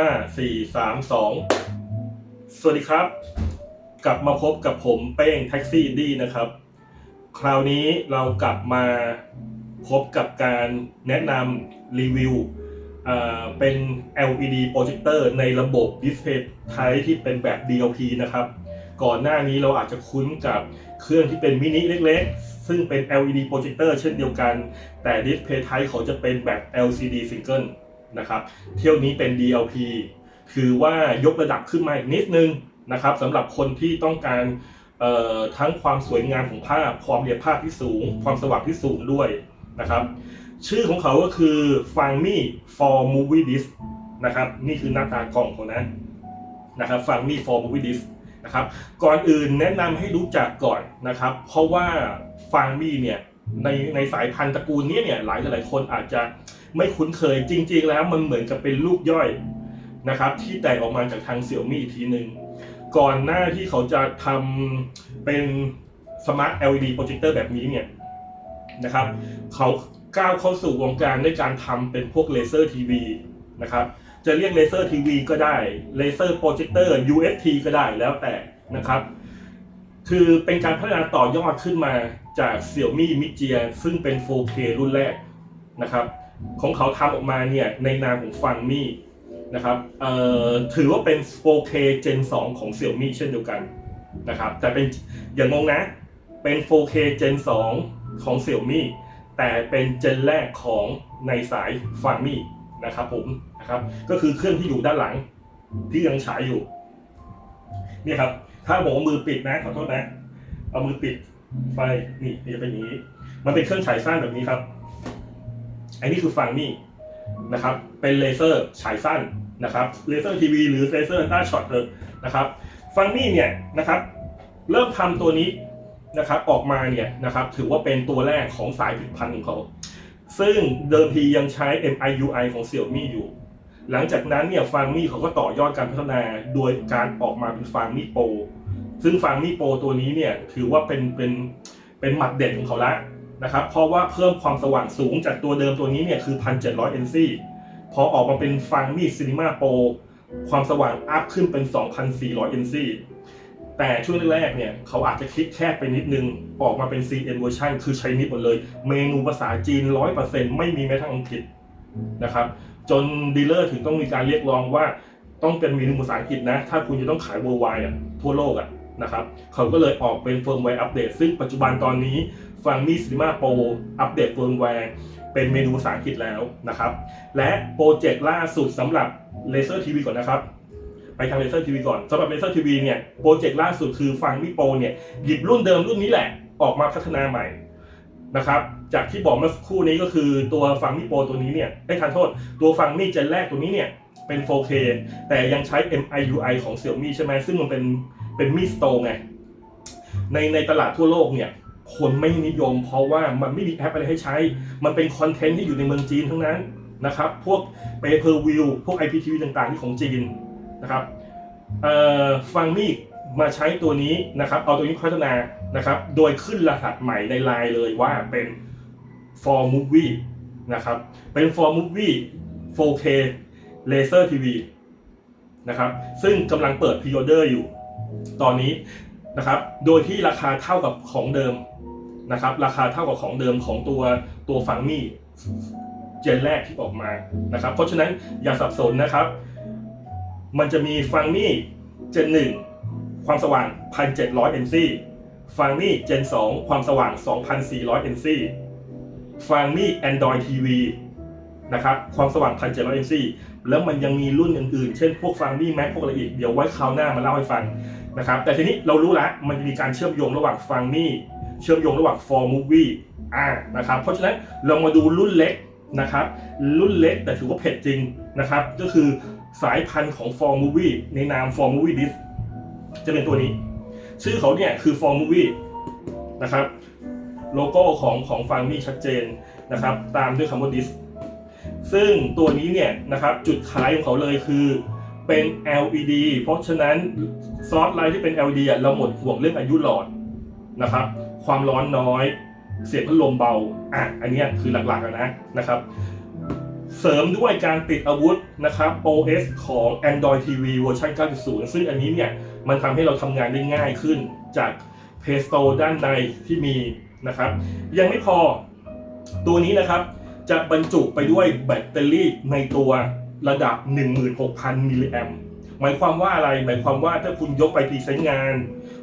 ห้าสี่สามสองสวัสดีครับ กลับมาพบกับผมเป้งแท็กซี่ดีนะครับ คราวนี้เรากลับมาพบกับการแนะนำรีวิวเป็น LED projector ในระบบ Display Type ที่เป็นแบบ DLP นะครับ ก่อนหน้านี้เราอาจจะคุ้นกับเครื่องที่เป็นมินิเล็กๆ ซึ่งเป็น LED projector เช่นเดียวกัน แต่ Display Type เขาจะเป็นแบบ LCD Single นะครับ เที่ยวนี้เป็น DLP คือว่ายกระดับขึ้นมาอีกนิดนึงนะครับสำหรับคนที่ต้องการทั้งความสวยงามของภาพ ความเรียบภาพที่สูง ความสว่างที่สูงด้วยนะครับ ชื่อของเขาก็คือ f a n m i for Movie Disc นะครับ นี่คือหน้าตากล่องของนั้นนะครับ f a n m i for Movie Disc นะครับ ก่อนอื่นแนะนำให้รู้จักก่อนนะครับ เพราะว่า f a n m i เนี่ยในในสายพันธุ์ตระกูลนี้เนี่ยหลายหลายๆคนอาจจะ ไม่คุ้นเคยจริง ๆ แล้วมันเหมือนกับเป็นลูกย่อยนะครับ ที่แตกออกมาจากทางเสี่ยวมี่อีกทีหนึ่งก่อนหน้าที่เขาจะทำเป็นสมาร์ท LED โปรเจคเตอร์แบบนี้เนี่ยนะครับเขาก้าวเข้าสู่วงการด้วยการทำเป็นพวกเลเซอร์ทีวีนะครับจะเรียกเลเซอร์ทีวีก็ได้เลเซอร์โปรเจคเตอร์ UFT ก็ได้แล้วแต่นะครับ คือเป็นการพัฒนาต่อยอดขึ้นมาจาก Xiaomi Mi Jia ซึ่งเป็น 4K รุ่นแรกนะครับ ของเขาทำออกมาเนี่ยในนามของฟังมี่นะครับเอ่อถือว่าเป็น 4K Gen 2 ของ Xiaomi เช่นเดียวกันนะครับแต่เป็นอย่างงงนะเป็น 4K Gen 2 ของ Xiaomi แต่เป็นเจนแรกของในสายฟังมี่นะครับผมนะครับก็คือเครื่องที่อยู่ด้านหลังที่ยังฉายอยู่นี่ครับถ้าผมเอามือปิดนะขอโทษนะ เอามือปิดไฟนี่จะเป็นอย่างนี้ มันเป็นเครื่องฉายสั้นแบบนี้ครับ อันนี้คือฟังนี่นะครับเป็นเลเซอร์ฉายสั้นนะครับเลเซอร์ทีวีหรือเลเซอร์ต้าช็อตเลยนะครับฟังนี่เนี่ยนะครับเริ่มทำตัวนี้นะครับออกมาเนี่ยนะครับถือว่าเป็นตัวแรกของสายผลิตภัณฑ์ของเขา ซึ่งเดิมทียังใช้ MIUI ของ Xiaomi อยู่ หลังจากนั้นเนี่ยฟังมี่เขาก็ต่อยอดการพัฒนาโดยการออกมาเป็นฟังมี่โปรซึ่งฟังมี่โปรตัวนี้เนี่ยถือว่าเป็นเป็นเป็นหมัดเด็ดของเขาละ นะครับเพราะว่าเพิ่มความสว่างสูงจากตัวเดิมตัวนี้เนี่ยคือ 1,700 NC พอออกมาเป็นฟังมี่ซีนีมาโปรความสว่างอัพขึ้นเป็น 2,400 NC แต่ช่วงแรกๆเนี่ยเขาอาจจะคิดแคบไปนิดนึง ออกมาเป็น CN version คือใช้นิดหมดเลย เมนูภาษาจีน 100%ไม่มีแม้ทั้งอังกฤษนะครับ จนดีลเลอร์ถึงต้องมีการเรียกร้องว่าต้องเป็นเมนูภาษาอังกฤษนะ ถ้าคุณจะต้องขาย worldwide อะทั่วโลกอะ นะครับเขาก็เลยออกเป็นเฟิร์มแวร์อัปเดตซึ่งปัจจุบันตอนนี้ฟังมี่ซีนีมาโปรอัปเดตเฟิร์มแวร์เป็นเมนูภาษาอังกฤษแล้วนะครับ และโปรเจกต์ล่าสุดสำหรับเลเซอร์ทีวีก่อนนะครับ ไปทางเลเซอร์ทีวีก่อนสำหรับเลเซอร์ทีวีเนี่ยโปรเจกต์ล่าสุดคือฟังมี่โปรเนี่ยหยิบรุ่นเดิมรุ่นนี้แหละออกมาพัฒนาใหม่นะครับจากที่บอกเมื่อสักครู่นี้ก็คือตัวฟังมี่โปรตัวนี้เนี่ยได้ทานโทษ ตัวฟังมี่เจนแรกตัวนี้เนี่ยเป็น 4K แต่ยังใช้ MIUI ของ Xiaomi ใช่ไหมซึ่งมันเป็น เป็นมีสโตไงในในตลาดทั่วโลกเนี่ย คนไม่นิยม เพราะว่ามันไม่มีแอปอะไรให้ใช้ มันเป็นคอนเทนต์ที่อยู่ในเมืองจีนทั้งนั้นนะครับ พวก Pay Per View พวก IPTV ต่างๆที่ของจีนนะครับฟังมี่มาใช้ตัวนี้นะครับ เอาตัวนี้พัฒนานะครับ โดยขึ้นรหัสใหม่ในไลน์เลยว่าเป็น for movie นะครับ เป็น for movie 4K laser TV นะครับ ซึ่งกำลังเปิดพ r ออเดอร์อยู่ ตอนนี้นะครับ โดยที่ราคาเท่ากับของเดิมนะครับ ราคาเท่ากับของเดิมของตัวตัวฟังมี่เจนแรกที่ออกมานะครับ เพราะฉะนั้นอย่าสับสนนะครับ มันจะมีฟังมี่เจนหนึ่งความสว่าง 1,700 NC ฟังมี่เจน2 ความสว่าง 2,400 NC ฟังมี่ Android TV นะครับความสว่าง1,700 NC แล้วมันยังมีรุ่นอื่นๆ เช่นพวกฟังมี่แม็กพวกอะไรอีก เดี๋ยวไว้คราวหน้ามาเล่าให้ฟังนะครับแต่ทีนี้เรารู้แล้วมันมีการเชื่อมโยงระหว่างฟังมี่เชื่อมโยงระหว่าง for movie อ่านะครับเพราะฉะนั้นเรามาดูรุ่นเล็กนะครับรุ่นเล็กแต่ถือว่าเผ็ดจริงนะครับก็คือสายพันธุ์ของ for movie ในนาม for movie disc จะเป็นตัวนี้ ชื่อเขาเนี่ยคือ for movie นะครับโลโก้ของของฟังมี่ชัดเจนนะครับตามด้วยคำว่า disc ซึ่งตัวนี้เนี่ยนะครับจุดขายของเขาเลยคือเป็น LED เพราะฉะนั้นซอสไลท์ที่เป็น LED เราหมดห่วงเรื่องอายุหลอดนะครับ ความร้อนน้อย เสียงพัดลมเบาอะอันเนี้ยคือหลักๆนะนะครับ เสริมด้วยการติดอาวุธนะครับ OS ของ Android TV เวอร์ชัน9.0 ซึ่งอันนี้เนี่ยมันทำให้เราทำงานได้ง่ายขึ้นจาก Play Store ด้านในที่มีนะครับ ยังไม่พอตัวนี้นะครับ จะบรรจุไปด้วยแบตเตอรี่ในตัวระดับ 16,000 มิลลิแอมหมายความว่าอะไร หมายความว่าถ้าคุณยกไปพรีเซนต์งาน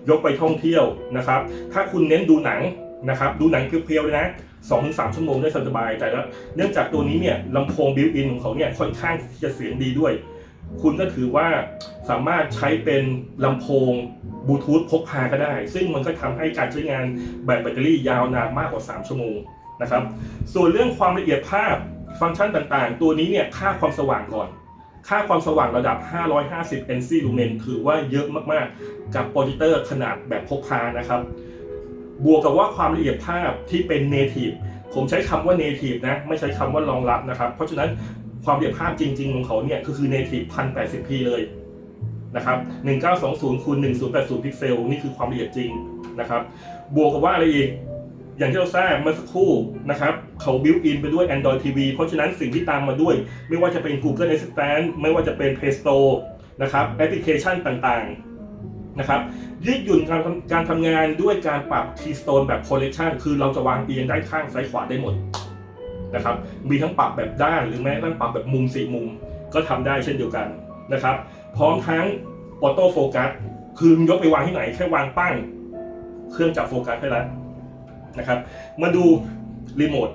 ยกไปท่องเที่ยวนะครับ ถ้าคุณเน้นดูหนังนะครับ ดูหนังเพียวๆเลยนะ2-3ชั่วโมงได้สบาย แต่ละเนื่องจากตัวนี้เนี่ยลำโพงบิวอินของเขาเนี่ยค่อนข้างจะเสียงดีด้วย คุณก็ถือว่าสามารถใช้เป็นลำโพงบลูทูธพกพาก็ได้ ซึ่งมันก็ทำให้การใช้งานแบบแบตเตอรี่ยาวนานมากกว่า 3 ชั่วโมง นะครับ ส่วนเรื่องความละเอียดภาพฟังก์ชันต่างๆ ตัวนี้เนี่ยค่าความสว่างก่อน ค่าความสว่างระดับ 550 NC lumen ถือว่าเยอะมากๆ กับโปรเจคเตอร์ขนาดแบบพกพานะครับ บวกกับว่าความละเอียดภาพที่เป็น native ผมใช้คำว่า native นะ ไม่ใช้คำว่ารองรับนะครับ เพราะฉะนั้นความละเอียดภาพจริง ๆ ของเขาเนี่ยก็คือ native 1080p เลยนะครับ 1920คูณ1080 พิกเซล นี่คือความละเอียดจริงนะครับ บวกกับว่าอะไรอีก อย่างที่เราทราบเมื่อสักครู่นะครับเขาบิวอินไปด้วย Android TV เพราะฉะนั้นสิ่งที่ตามมาด้วย ไม่ว่าจะเป็น Google Assistant ไม่ว่าจะเป็น Play Store นะครับแอปพลิเคชันต่างๆนะครับยืดหยุ่นการการทำงานด้วยการปรับ Keystone แบบ Collection คือเราจะวางเอียงได้ข้างซ้ายขวาได้หมดนะครับมีทั้งปรับแบบด้านหรือแม้กระทั่งปรับแบบมุมสี่มุม ก็ทำได้เช่นเดียวกันนะครับพร้อมทั้ง Auto Focus คือยกไปวางที่ไหนแค่วางปั้งเครื่องจับโฟกัสให้แล้ว นะครับ มาดูรีโมท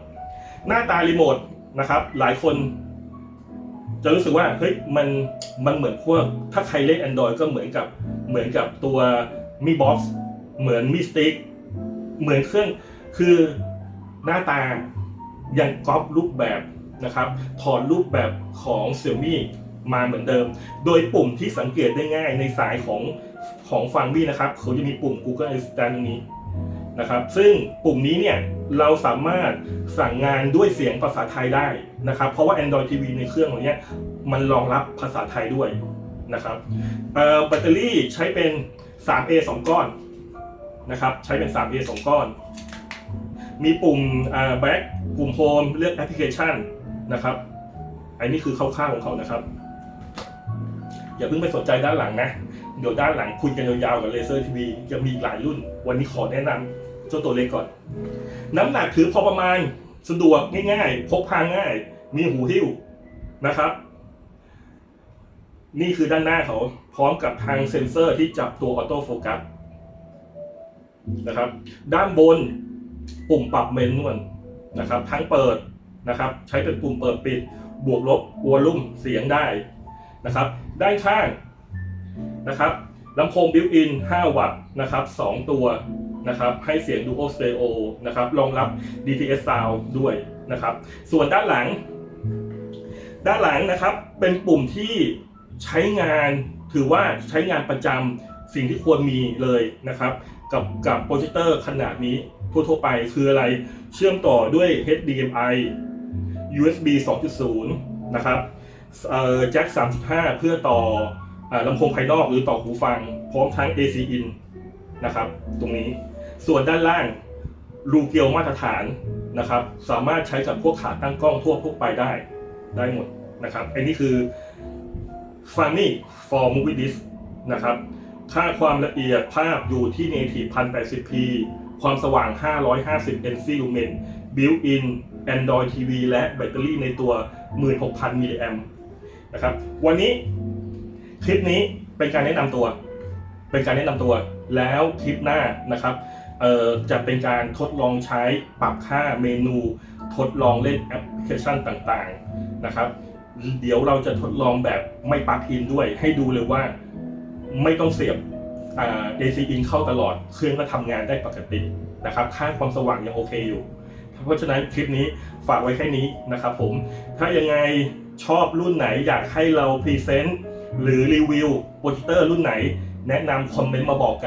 หน้าตารีโมทนะครับ หลายคนจะรู้สึกว่าเฮ้ยมันมันเหมือนพวกถ้าใครเล่น Android ก็เหมือนกับเหมือนกับตัวมีบ็อกซ์เหมือนมีสติ๊กเหมือนเครื่องคือหน้าตายังก๊อปรูปแบบนะครับถอดรูปแบบของ Xiaomi มาเหมือนเดิม โดยปุ่มที่สังเกตได้ง่ายในสายของของฟังบี้นะครับ เขาจะมีปุ่ม Google Assistant ตรงนี้ นะครับ ซึ่งปุ่มนี้เนี่ยเราสามารถสั่งงานด้วยเสียงภาษาไทยได้นะครับ เพราะว่า Android TV ในเครื่องของเนี้ยมันรองรับภาษาไทยด้วยนะครับแบตเตอรี่ใช้เป็น 3A 2 ก้อนนะครับ ใช้เป็น 3A 2 ก้อน มีปุ่มอ่า back ปุ่ม home เลือกแอปพลิเคชันนะครับ อันนี้คือคร่าวๆของเขานะครับ อย่าเพิ่งไปสนใจด้านหลังนะ เดี๋ยวด้านหลังคุยกันยาวๆกับเลเซอร์ทีวีจะมีหลายรุ่น วันนี้ขอแนะนำ เจ้าตัวเล็กก่อน น้ำหนักถือพอประมาณสะดวกง่ายๆพกพาง่าย มีหูหิ้วนะครับ นี่คือด้านหน้าเขาพร้อมกับทางเซ็นเซอร์ที่จับตัวออโต้โฟกัสนะครับ ด้านบนปุ่มปรับเมนนวลนะครับ ทั้งเปิดนะครับ ใช้เป็นปุ่มเปิดปิด บวกลบวอลลุ่มเสียงได้นะครับ ด้านข้างนะครับลำโพงบิวอิน 5 วัตต์นะครับ 2 ตัว นะครับให้เสียง Duo Stereo นะครับรองรับ DTS Sound ด้วยนะครับ ส่วนด้านหลัง ด้านหลังนะครับเป็นปุ่มที่ใช้งานถือว่าใช้งานประจำสิ่งที่ควรมีเลยนะครับ กับกับโปรเจคเตอร์ขนาดนี้ทั่วๆไปคืออะไรเชื่อมต่อด้วย HDMI USB 2.0 นะครับแจ็ค 3.5 เพื่อต่ออลำโพงภายนอกหรือต่อหูฟังพร้อมทั้ง AC in นะครับ ตรงนี้ ส่วนด้านล่างรูเกลียวมาตรฐานนะครับ สามารถใช้กับพวกขาตั้งกล้องทั่วพวกไปได้ได้หมดนะครับอันนี้คือ Funny for Movie Disc นะครับ ค่าความละเอียดภาพอยู่ที่ Native 1080p ความสว่าง 550 NC lumen built-in Android TV และแบตเตอรี่ในตัว 16,000 มิลลิแอมนะครับ วันนี้คลิปนี้เป็นการแนะนำตัว เป็นการแนะนำตัว แล้วคลิปหน้านะครับ เอ่อจะเป็นการทดลองใช้ปรับค่าเมนู ทดลองเล่นแอปพลิเคชันต่างๆนะครับ เดี๋ยวเราจะทดลองแบบไม่ปลั๊กอินด้วย ให้ดูเลยว่าไม่ต้องเสียบอ่า AC in เข้าตลอด เครื่องก็ทำงานได้ปกตินะครับค่าความสว่างยังโอเคอยู่ เพราะฉะนั้นคลิปนี้ฝากไว้แค่นี้นะครับผม ถ้ายังไงชอบรุ่นไหนอยากให้เราพรีเซนต์หรือรีวิวโปรเจคเตอร์รุ่นไหน แนะนำคอมเมนต์มาบอกกัน